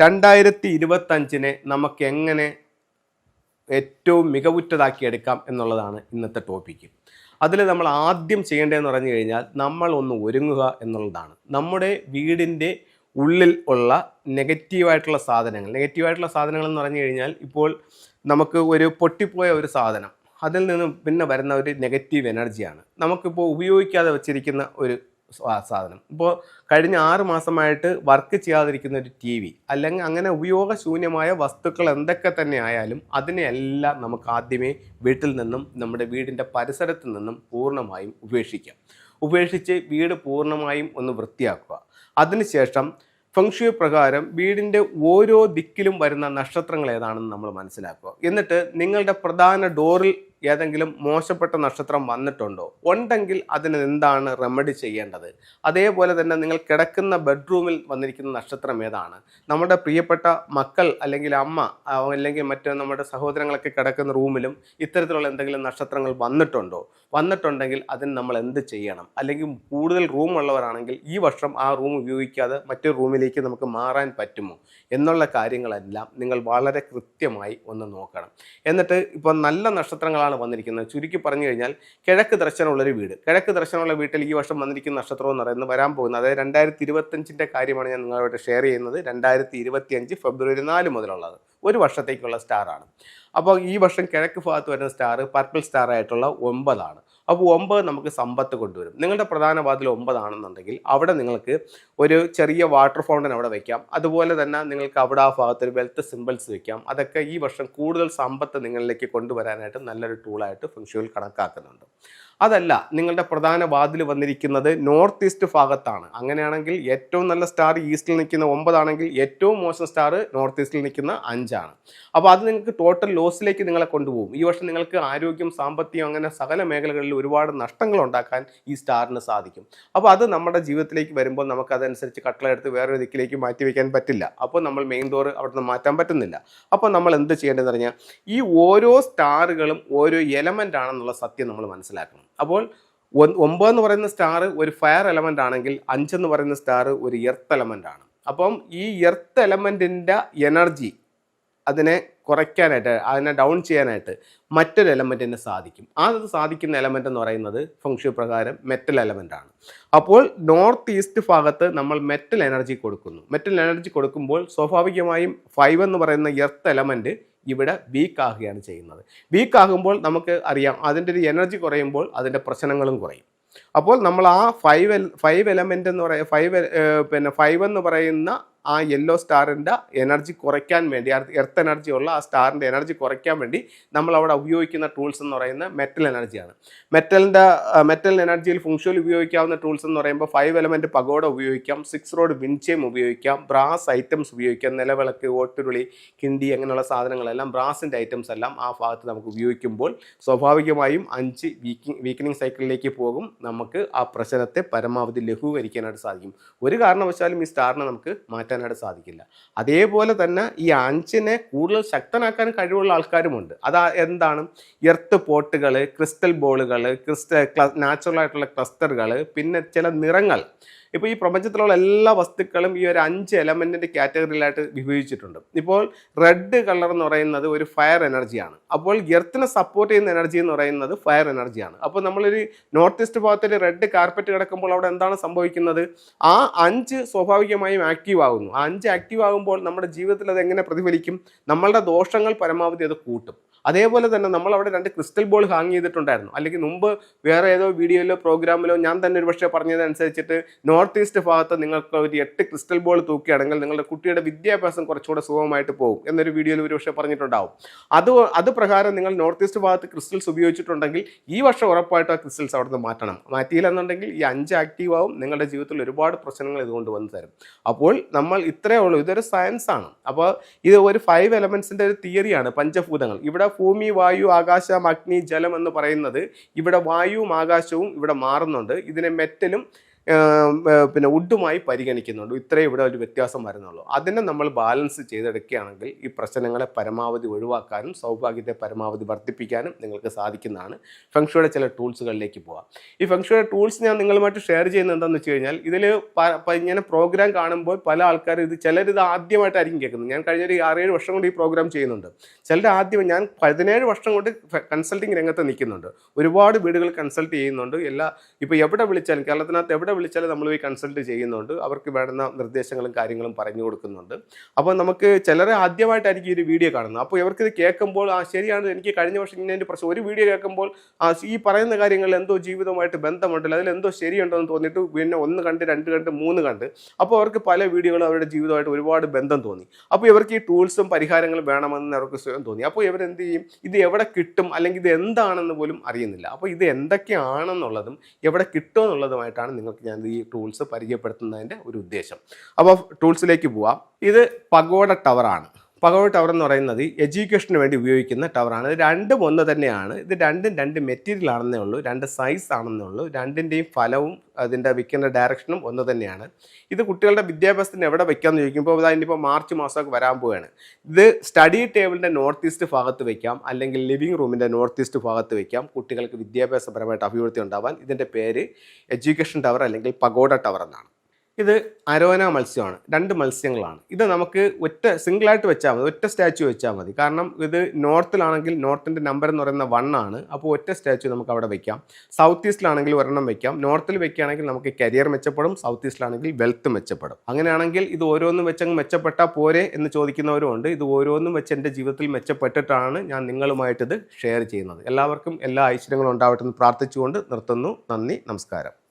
രണ്ടായിരത്തി ഇരുപത്തഞ്ചിനെ നമുക്ക് എങ്ങനെ ഏറ്റവും മികവുറ്റതാക്കി എടുക്കാം എന്നുള്ളതാണ് ഇന്നത്തെ ടോപ്പിക്ക് അതിൽ നമ്മൾ ആദ്യം ചെയ്യേണ്ടതെന്ന് പറഞ്ഞു കഴിഞ്ഞാൽ നമ്മൾ ഒന്ന് ഒരുങ്ങുക എന്നുള്ളതാണ്. നമ്മുടെ വീടിന്റെ ഉള്ളിൽ ഉള്ള നെഗറ്റീവായിട്ടുള്ള സാധനങ്ങൾ. നെഗറ്റീവായിട്ടുള്ള സാധനങ്ങൾ എന്ന് പറഞ്ഞു കഴിഞ്ഞാൽ ഇപ്പോൾ നമുക്ക് ഒരു പൊട്ടിപ്പോയ ഒരു സാധനം. അതിൽ നിന്നും പിന്നെ വരുന്ന ഒരു നെഗറ്റീവ് എനർജിയാണ് നമുക്കിപ്പോൾ ഉപയോഗിക്കാതെ വെച്ചിരിക്കുന്ന ഒരു സാധനം. ഇപ്പോൾ കഴിഞ്ഞ ആറ് മാസമായിട്ട് വർക്ക് ചെയ്യാതിരിക്കുന്ന ഒരു ടി വി അല്ലെങ്കിൽ അങ്ങനെ ഉപയോഗശൂന്യമായ വസ്തുക്കൾ എന്തൊക്കെ തന്നെ ആയാലും അതിനെയെല്ലാം നമുക്ക് ആദ്യമേ വീട്ടിൽ നിന്നും നമ്മുടെ വീടിന്റെ പരിസരത്ത് നിന്നും പൂർണമായും ഉപേക്ഷിക്കാം. ഉപേക്ഷിച്ച് വീട് പൂർണമായും ഒന്ന് വൃത്തിയാക്കുക. അതിനുശേഷം ഫംഗ്ഷു പ്രകാരം വീടിന്റെ ഓരോ ദിക്കിലും വരുന്ന നക്ഷത്രങ്ങൾ ഏതാണെന്ന് നമ്മൾ മനസ്സിലാക്കുക. എന്നിട്ട് നിങ്ങളുടെ പ്രധാന ഡോറിൽ ഏതെങ്കിലും മോശപ്പെട്ട നക്ഷത്രം വന്നിട്ടുണ്ടോ? ഉണ്ടെങ്കിൽ അതിന് എന്താണ് റെമഡി ചെയ്യേണ്ടത്? അതേപോലെ തന്നെ നിങ്ങൾ കിടക്കുന്ന ബെഡ്റൂമിൽ വന്നിരിക്കുന്ന നക്ഷത്രം ഏതാണ്? നമ്മുടെ പ്രിയപ്പെട്ട മക്കൾ അല്ലെങ്കിൽ അമ്മ അല്ലെങ്കിൽ മറ്റ് നമ്മുടെ സഹോദരങ്ങളൊക്കെ കിടക്കുന്ന റൂമിലും ഇത്തരത്തിലുള്ള എന്തെങ്കിലും നക്ഷത്രങ്ങൾ വന്നിട്ടുണ്ടോ? വന്നിട്ടുണ്ടെങ്കിൽ അതിന് നമ്മൾ എന്ത് ചെയ്യണം? അല്ലെങ്കിൽ കൂടുതൽ റൂമുള്ളവരാണെങ്കിൽ ഈ വർഷം ആ റൂം ഉപയോഗിക്കാതെ മറ്റൊരു റൂമിലേക്ക് നമുക്ക് മാറാൻ പറ്റുമോ? എന്നുള്ള കാര്യങ്ങളെല്ലാം നിങ്ങൾ വളരെ കൃത്യമായി ഒന്ന് നോക്കണം. എന്നിട്ട് ഇപ്പോൾ നല്ല നക്ഷത്രങ്ങളാണ് വന്നിരിക്കുന്നത് ചുരുക്കി പറഞ്ഞു കഴിഞ്ഞാൽ കിഴക്ക് ദർശനമുള്ളൊരു വീട്. കിഴക്ക് ദർശനമുള്ള വീട്ടിൽ ഈ വർഷം വന്നിരിക്കുന്ന നക്ഷത്രം എന്ന് പറയുന്നത് വരാൻ പോകുന്നത് അതായത് രണ്ടായിരത്തി ഇരുപത്തഞ്ചിന്റെ കാര്യമാണ് ഞാൻ നിങ്ങളോട് ഷെയർ ചെയ്യുന്നത്. രണ്ടായിരത്തി ഇരുപത്തിയഞ്ച് ഫെബ്രുവരി നാല് മുതലുള്ളത്. ഒരു വർഷത്തേക്കുള്ള സ്റ്റാറാണ് അപ്പോൾ ഈ വർഷം കിഴക്ക് ഭാഗത്ത് വരുന്ന സ്റ്റാർ പർപ്പിൾ സ്റ്റാർ ആയിട്ടുള്ള ഒമ്പതാണ്. അപ്പോൾ ഒമ്പത് നമുക്ക് സമ്പത്ത് കൊണ്ടുവരും. നിങ്ങളുടെ പ്രധാന വാതിൽ ഒമ്പതാണെന്നുണ്ടെങ്കിൽ അവിടെ നിങ്ങൾക്ക് ഒരു ചെറിയ വാട്ടർ ഫൗണ്ടൻ അവിടെ വെക്കാം. അതുപോലെ തന്നെ നിങ്ങൾക്ക് അവിടെ ആ ഭാഗത്ത് ഒരു വെൽത്ത് സിമ്പിൾസ് വെക്കാം. അതൊക്കെ ഈ വർഷം കൂടുതൽ സമ്പത്ത് നിങ്ങളിലേക്ക് കൊണ്ടുവരാനായിട്ട് നല്ലൊരു ടൂളായിട്ട് ഫംഗ്ഷനിൽ കണക്കാക്കുന്നുണ്ട്. അതല്ല നിങ്ങളുടെ പ്രധാന വാതിൽ വന്നിരിക്കുന്നത് നോർത്ത് ഈസ്റ്റ് ഭാഗത്താണ്. അങ്ങനെയാണെങ്കിൽ ഏറ്റവും നല്ല സ്റ്റാർ ഈസ്റ്റിൽ നിൽക്കുന്ന ഒമ്പതാണെങ്കിൽ ഏറ്റവും മോശം സ്റ്റാർ നോർത്ത് ഈസ്റ്റിൽ നിൽക്കുന്ന അഞ്ചാണ്. അപ്പോൾ അത് നിങ്ങൾക്ക് ടോട്ടൽ ലോസിലേക്ക് നിങ്ങളെ കൊണ്ടുപോകും. ഈ വർഷം നിങ്ങൾക്ക് ആരോഗ്യം സാമ്പത്തികം അങ്ങനെ സകല മേഖലകളിൽ ഒരുപാട് നഷ്ടങ്ങൾ ഉണ്ടാക്കാൻ ഈ സ്റ്റാറിന് സാധിക്കും. അപ്പോൾ അത് നമ്മുടെ ജീവിതത്തിലേക്ക് വരുമ്പോൾ നമുക്ക് അതനുസരിച്ച് കട്ടളെടുത്ത് വേറൊരു ദിക്കിലേക്ക് മാറ്റി വയ്ക്കാൻ പറ്റില്ല. അപ്പോൾ നമ്മൾ മെയിൻ ഡോർ അവിടുന്ന് മാറ്റാൻ പറ്റുന്നില്ല. അപ്പോൾ നമ്മൾ എന്ത് ചെയ്യേണ്ടതെന്ന് പറഞ്ഞാൽ ഈ ഓരോ സ്റ്റാറുകളും ഓരോ എലമെന്റ് ആണെന്നുള്ള സത്യം നമ്മൾ മനസ്സിലാക്കണം. അപ്പോൾ ഒമ്പത് എന്ന് പറയുന്ന സ്റ്റാർ ഒരു ഫയർ എലമെന്റ് ആണെങ്കിൽ അഞ്ചെന്ന് പറയുന്ന സ്റ്റാർ ഒരു എർത്ത് എലമെന്റ് ആണ്. അപ്പം ഈ എർത്ത് എലമെന്റിന്റെ എനർജി അതിനെ കുറയ്ക്കാനായിട്ട് അതിനെ ഡൗൺ ചെയ്യാനായിട്ട് മറ്റൊരു എലമെന്റിന് സാധിക്കും. അത് സാധിക്കുന്ന എലമെന്റ് എന്ന് പറയുന്നത് ഫംഗ്ഷൻ പ്രകാരം മെറ്റൽ എലമെന്റ് ആണ്. അപ്പോൾ നോർത്ത് ഈസ്റ്റ് ഭാഗത്ത് നമ്മൾ മെറ്റൽ എനർജി കൊടുക്കുന്നു. മെറ്റൽ എനർജി കൊടുക്കുമ്പോൾ സ്വാഭാവികമായും ഫൈവ് എന്ന് പറയുന്ന എർത്ത് എലമെന്റ് ഇവിടെ വീക്ക് ആകുകയാണ് ചെയ്യുന്നത്. വീക്ക് ആകുമ്പോൾ നമുക്ക് അറിയാം അതിന്റെ ഒരു എനർജി കുറയുമ്പോൾ അതിന്റെ പ്രശ്നങ്ങളും കുറയും. അപ്പോൾ നമ്മൾ ആ ഫൈവ് ഫൈവ് എലമെന്റ് എന്ന് പറയുക ഫൈവ് പിന്നെ ഫൈവ് എന്ന് പറയുന്ന ആ യെല്ലോ സ്റ്റാറിന്റെ എനർജി കുറയ്ക്കാൻ വേണ്ടി എർത്ത് എനർജി ഉള്ള ആ സ്റ്റാറിന്റെ എനർജി കുറയ്ക്കാൻ വേണ്ടി നമ്മൾ അവിടെ ഉപയോഗിക്കുന്ന ടൂൾസ് എന്ന് പറയുന്നത് മെറ്റൽ എനർജിയാണ് മെറ്റലിന്റെ മെറ്റൽ എനർജിയിൽ ഫംഗ്ഷനിൽ ഉപയോഗിക്കാവുന്ന ടൂൾസ് എന്ന് പറയുമ്പോൾ ഫൈവ് എലമെന്റ് പകോട ഉപയോഗിക്കാം സിക്സ് റോഡ് വിൻചെയിം ഉപയോഗിക്കാം ബ്രാസ് ഐറ്റംസ് ഉപയോഗിക്കാം നിലവിളക്ക് ഓട്ടുരുളി കിണ്ടി അങ്ങനെയുള്ള സാധനങ്ങളെല്ലാം ബ്രാസിന്റെ ഐറ്റംസ് എല്ലാം ആ ഭാഗത്ത് നമുക്ക് ഉപയോഗിക്കുമ്പോൾ സ്വാഭാവികമായും അഞ്ച് വീക്കിംഗ് വീക്കനിങ് സൈക്കിളിലേക്ക് പോകും. നമുക്ക് ആ പ്രശ്നത്തെ പരമാവധി ലഘൂകരിക്കാനായിട്ട് സാധിക്കും. ഒരു കാരണവശാലും ഈ സ്റ്റാറിനെ നമുക്ക് മാറ്റാനായിട്ട് സാധിക്കില്ല. അതേപോലെ തന്നെ ഈ അഞ്ചിനെ കൂടുതൽ ശക്തനാക്കാൻ കഴിവുള്ള ആൾക്കാരുമുണ്ട്. അത് എന്താണ്? എർത്ത് പോട്ടുകൾ ക്രിസ്റ്റൽ ബോളുകൾ ക്രിസ്റ്റൽ നാച്ചുറൽ ആയിട്ടുള്ള ക്ലസ്റ്ററുകൾ പിന്നെ ചില നിറങ്ങൾ. ഇപ്പോൾ ഈ പ്രപഞ്ചത്തിലുള്ള എല്ലാ വസ്തുക്കളും ഈ ഒരു അഞ്ച് എലമെന്റിന്റെ കാറ്റഗറിയിലായിട്ട് വിഭജിച്ചിട്ടുണ്ട്. ഇപ്പോൾ റെഡ് കളർ എന്ന് പറയുന്നത് ഒരു ഫയർ എനർജിയാണ് അപ്പോൾ എർത്തിനെ സപ്പോർട്ട് ചെയ്യുന്ന എനർജി എന്ന് പറയുന്നത് ഫയർ എനർജിയാണ് അപ്പോൾ നമ്മളൊരു നോർത്ത് ഈസ്റ്റ് ഭാഗത്തിൽ റെഡ് കാർപ്പറ്റ് കിടക്കുമ്പോൾ അവിടെ എന്താണ് സംഭവിക്കുന്നത്? ആ അഞ്ച് സ്വാഭാവികമായും ആക്റ്റീവ് ആകുന്നു. ആ അഞ്ച് ആക്റ്റീവ് ആകുമ്പോൾ നമ്മുടെ ജീവിതത്തിൽ അത് എങ്ങനെ പ്രതിഫലിക്കും? നമ്മളുടെ ദോഷങ്ങൾ പരമാവധി അത് കൂട്ടും. അതേപോലെ തന്നെ നമ്മൾ അവിടെ രണ്ട് ക്രിസ്റ്റൽ ബോൾ ഹാങ് ചെയ്തിട്ടുണ്ടായിരുന്നു. അല്ലെങ്കിൽ മുമ്പ് വേറെ ഏതോ വീഡിയോയിലോ പ്രോഗ്രാമിലോ ഞാൻ തന്നെ ഒരു പക്ഷേ പറഞ്ഞതനുസരിച്ചിട്ട് നോർത്ത് ഈസ്റ്റ് ഭാഗത്ത് നിങ്ങൾക്ക് ഒരു എട്ട് ക്രിസ്റ്റൽ ബോൾ തൂക്കുകയാണെങ്കിൽ നിങ്ങളുടെ കുട്ടിയുടെ വിദ്യാഭ്യാസം കുറച്ചുകൂടെ സുഖമായിട്ട് പോകും എന്നൊരു വീഡിയോയിൽ ഒരു പക്ഷേ പറഞ്ഞിട്ടുണ്ടാവും. അത് അത് പ്രകാരം നിങ്ങൾ നോർത്ത് ഈസ്റ്റ് ഭാഗത്ത് ക്രിസ്റ്റൽസ് ഉപയോഗിച്ചിട്ടുണ്ടെങ്കിൽ ഈ വർഷം ഉറപ്പായിട്ട് ആ ക്രിസ്റ്റൽസ് അവിടുന്ന് മാറ്റണം. മാറ്റിയില്ലെന്നുണ്ടെങ്കിൽ ഈ അഞ്ച് ആക്റ്റീവ് ആവും. നിങ്ങളുടെ ജീവിതത്തിൽ ഒരുപാട് പ്രശ്നങ്ങൾ ഇതുകൊണ്ട് വന്നു തരും. അപ്പോൾ നമ്മൾ ഇത്രയേ ഉള്ളൂ. ഇതൊരു സയൻസ് ആണ്. അപ്പോൾ ഇത് ഒരു ഫൈവ് എലമെന്റ്സിന്റെ ഒരു തിയറിയാണ് പഞ്ചഭൂതങ്ങൾ. ഇവിടെ ഭൂമി വായു ആകാശം അഗ്നി ജലം എന്ന് പറയുന്നത് ഇവിടെ വായുവും ആകാശവും ഇവിടെ മാറുന്നുണ്ട്. ഇതിനെ മെറ്റലും പിന്നെ വുഡുമായി പരിഗണിക്കുന്നുണ്ട്. ഇത്രയും ഇവിടെ ഒരു വ്യത്യാസം വരുന്നുള്ളൂ. അതിനെ നമ്മൾ ബാലൻസ് ചെയ്തെടുക്കുകയാണെങ്കിൽ ഈ പ്രശ്നങ്ങളെ പരമാവധി ഒഴിവാക്കാനും സൗഭാഗ്യത്തെ പരമാവധി വർദ്ധിപ്പിക്കാനും നിങ്ങൾക്ക് സാധിക്കുന്നതാണ്. ഫെങ്ഷുയുടെ ചില ടൂൾസുകളിലേക്ക് പോവാം. ഈ ഫെങ്ഷുയുടെ ടൂൾസ് ഞാൻ നിങ്ങളുമായിട്ട് ഷെയർ ചെയ്യുന്നത് എന്താണെന്ന് വെച്ച് കഴിഞ്ഞാൽ ഇതിൽ ഇങ്ങനെ പ്രോഗ്രാം കാണുമ്പോൾ പല ആൾക്കാരും ഇത് ചിലരിത് ആദ്യമായിട്ടായിരിക്കും കേൾക്കുന്നത്. ഞാൻ കഴിഞ്ഞ ഒരു ആറേഴ് വർഷം കൊണ്ട് ഈ പ്രോഗ്രാം ചെയ്യുന്നുണ്ട്. ചിലർ ആദ്യം ഞാൻ പതിനേഴ് വർഷം കൊണ്ട് കൺസൾട്ടിങ് രംഗത്ത് നിൽക്കുന്നുണ്ട്. ഒരുപാട് വീടുകൾ കൺസൾട്ട് ചെയ്യുന്നുണ്ട്. എല്ലാ ഇപ്പോൾ എവിടെ വിളിച്ചാലും കേരളത്തിനകത്ത് എവിടെ വിളിച്ചാലും നമ്മൾ പോയി കൺസൾട്ട് ചെയ്യുന്നുണ്ട്. അവർക്ക് വേണ്ടുന്ന നിർദ്ദേശങ്ങളും കാര്യങ്ങളും പറഞ്ഞു കൊടുക്കുന്നുണ്ട്. അപ്പോൾ നമുക്ക് ചിലരെ ആദ്യമായിട്ടായിരിക്കും ഈ ഒരു വീഡിയോ കാണുന്നത്. അപ്പോൾ ഇവർക്ക് ഇത് കേൾക്കുമ്പോൾ ആ ശരിയാണ്. എനിക്ക് കഴിഞ്ഞ വർഷം ഇങ്ങനെ ഒരു പ്രശ്നം. ഒരു വീഡിയോ കേൾക്കുമ്പോൾ ഈ പറയുന്ന കാര്യങ്ങളിൽ എന്തോ ജീവിതമായിട്ട് ബന്ധമുണ്ടല്ലോ അതിലെന്തോ ശരിയുണ്ടോ എന്ന് തോന്നിയിട്ട് പിന്നെ ഒന്ന് കണ്ട് രണ്ട് കണ്ട് മൂന്ന് കണ്ട്. അപ്പോൾ അവർക്ക് പല വീഡിയോകളും അവരുടെ ജീവിതമായിട്ട് ഒരുപാട് ബന്ധം തോന്നി. അപ്പോൾ ഇവർക്ക് ഈ ടൂൾസും പരിഹാരങ്ങളും വേണമെന്ന് അവർക്ക് സ്വയം തോന്നി. അപ്പോൾ ഇവരെന്ത് ചെയ്യും? ഇത് എവിടെ കിട്ടും? അല്ലെങ്കിൽ ഇത് എന്താണെന്ന് പോലും അറിയുന്നില്ല. അപ്പോൾ ഇത് എന്തൊക്കെയാണെന്നുള്ളതും എവിടെ കിട്ടുമെന്നുള്ളതുമായിട്ടാണ് നിങ്ങൾക്ക് ഞാൻ ഈ ടൂൾസ് പരിചയപ്പെടുത്തുന്നതിന്റെ ഒരു ഉദ്ദേശം. അപ്പോൾ ടൂൾസിലേക്ക് പോവാം. ഇത് പഗോഡ ടവറാണ്. പഗോഡ ടവർ എന്ന് പറയുന്നത് എഡ്യൂക്കേഷന് വേണ്ടി ഉപയോഗിക്കുന്ന ടവറാണ്. ഇത് രണ്ടും ഒന്ന് തന്നെയാണ്. ഇത് രണ്ടും രണ്ട് മെറ്റീരിയൽ ആണെന്നേ ഉള്ളൂ. രണ്ട് സൈസ് ആണെന്നേ ഉള്ളൂ. രണ്ടിന്റെയും ഫലവും അതിന്റെ വിൽക്കുന്ന ഡയറക്ഷനും ഒന്ന് തന്നെയാണ്. ഇത് കുട്ടികളുടെ വിദ്യാഭ്യാസത്തിന് എവിടെ വെക്കാമെന്ന് ചോദിക്കുമ്പോൾ അതിനിപ്പോൾ മാർച്ച് മാസമൊക്കെ വരാൻ പോവുകയാണ് ഇത് സ്റ്റഡി ടേബിളിന്റെ നോർത്ത് ഈസ്റ്റ് ഭാഗത്ത് വെക്കാം. അല്ലെങ്കിൽ ലിവിംഗ് റൂമിന്റെ നോർത്ത് ഈസ്റ്റ് ഭാഗത്ത് വെക്കാം. കുട്ടികൾക്ക് വിദ്യാഭ്യാസപരമായിട്ട് അഭിവൃദ്ധി ഉണ്ടാവാൻ ഇതിന്റെ പേര് എഡ്യൂക്കേഷൻ ടവർ അല്ലെങ്കിൽ പഗോഡ ടവർ എന്നാണ്. ഇത് അരോന മത്സ്യമാണ്. രണ്ട് മത്സ്യങ്ങളാണ്. ഇത് നമുക്ക് ഒറ്റ സിംഗിളായിട്ട് വെച്ചാൽ മതി. ഒറ്റ സ്റ്റാച്ചു വെച്ചാൽ മതി. കാരണം ഇത് നോർത്തിലാണെങ്കിൽ നോർത്തിന്റെ നമ്പർ എന്ന് പറയുന്ന വൺ ആണ്. അപ്പോൾ ഒറ്റ സ്റ്റാച്ചു നമുക്ക് അവിടെ വെക്കാം. സൗത്ത് ഈസ്റ്റിലാണെങ്കിൽ ഒരെണ്ണം വെക്കാം. നോർത്തിൽ വെക്കുകയാണെങ്കിൽ നമുക്ക് കരിയർ മെച്ചപ്പെടും. സൗത്ത് ഈസ്റ്റിലാണെങ്കിൽ വെൽത്ത് മെച്ചപ്പെടും. അങ്ങനെയാണെങ്കിൽ ഇത് ഓരോന്നും വെച്ചങ്ങ് മെച്ചപ്പെട്ടാൽ പോരെ എന്ന് ചോദിക്കുന്നവരും ഉണ്ട് ഇത് ഓരോന്നും വെച്ച് എന്റെ ജീവിതത്തിൽ മെച്ചപ്പെട്ടിട്ടാണ് ഞാൻ നിങ്ങളുമായിട്ട് ഇത് ഷെയർ ചെയ്യുന്നത്. എല്ലാവർക്കും എല്ലാ ഐശ്വര്യങ്ങളും ഉണ്ടാവട്ടെ എന്ന് പ്രാർത്ഥിച്ചുകൊണ്ട് നിർത്തുന്നു. നന്ദി. നമസ്കാരം.